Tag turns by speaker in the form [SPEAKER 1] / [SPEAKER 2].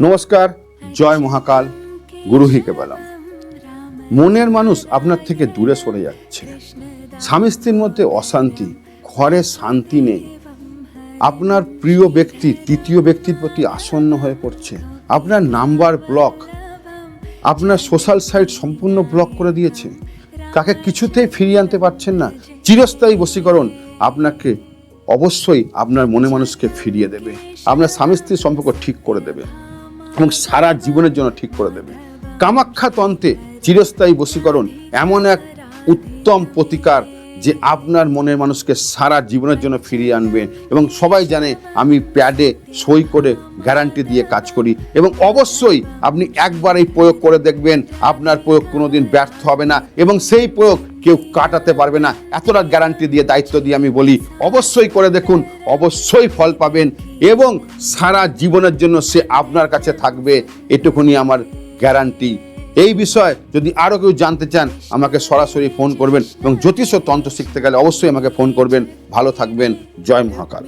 [SPEAKER 1] নমস্কার জয় মহাকাল গুরু হিকে পেলাম মনের মানুষ আপনার থেকে দূরে সরে যাচ্ছে। স্বামী স্ত্রীর মধ্যে অশান্তি ঘরে শান্তি নেই। আপনার প্রিয় ব্যক্তি তৃতীয় ব্যক্তির প্রতি আসন্ন হয়ে পড়ছে। আপনার নাম্বার ব্লক আপনার সোশ্যাল সাইট সম্পূর্ণ ব্লক করে দিয়েছে। তাকে কিছুতেই ফিরিয়ে আনতে পারছেন না। চিরস্থায়ী বশীকরণ আপনাকে অবশ্যই আপনার মনে মানুষকে ফিরিয়ে দেবে। আপনার স্বামী স্ত্রীর সম্পর্ক ঠিক করে দেবে। এবং সারা জীবনের জন্য ঠিক করে দেবে। কামাখ্যা তন্ত্রে চিরস্থায়ী বশীকরণ এমন এক উত্তম প্রতিকার যে আপনার মনের মানুষকে সারা জীবনের জন্য ফিরিয়ে আনবেন এবং সবাই জানে আমি প্যাডে সই করে গ্যারান্টি দিয়ে কাজ করি এবং অবশ্যই আপনি একবার এই প্রয়োগ করে দেখবেন আপনার প্রয়োগ কোনো দিন ব্যর্থ হবে না এবং সেই প্রয়োগ কেউ কাটাতে পারবে না। এতটা গ্যারান্টি দিয়ে, দায়িত্ব দিয়ে আমি বলি, অবশ্যই করে দেখুন, অবশ্যই ফল পাবেন এবং সারা জীবনের জন্য সে আপনার কাছে থাকবে। এটুকুনি আমার গ্যারান্টি এই বিষয়ে যদি আরও কেউ জানতে চান, আমাকে সরাসরি ফোন করবেন এবং জ্যোতিষ ও তন্ত্র শিখতে গেলে অবশ্যই আমাকে ফোন করবেন। ভালো থাকবেন। জয় মহাকাল।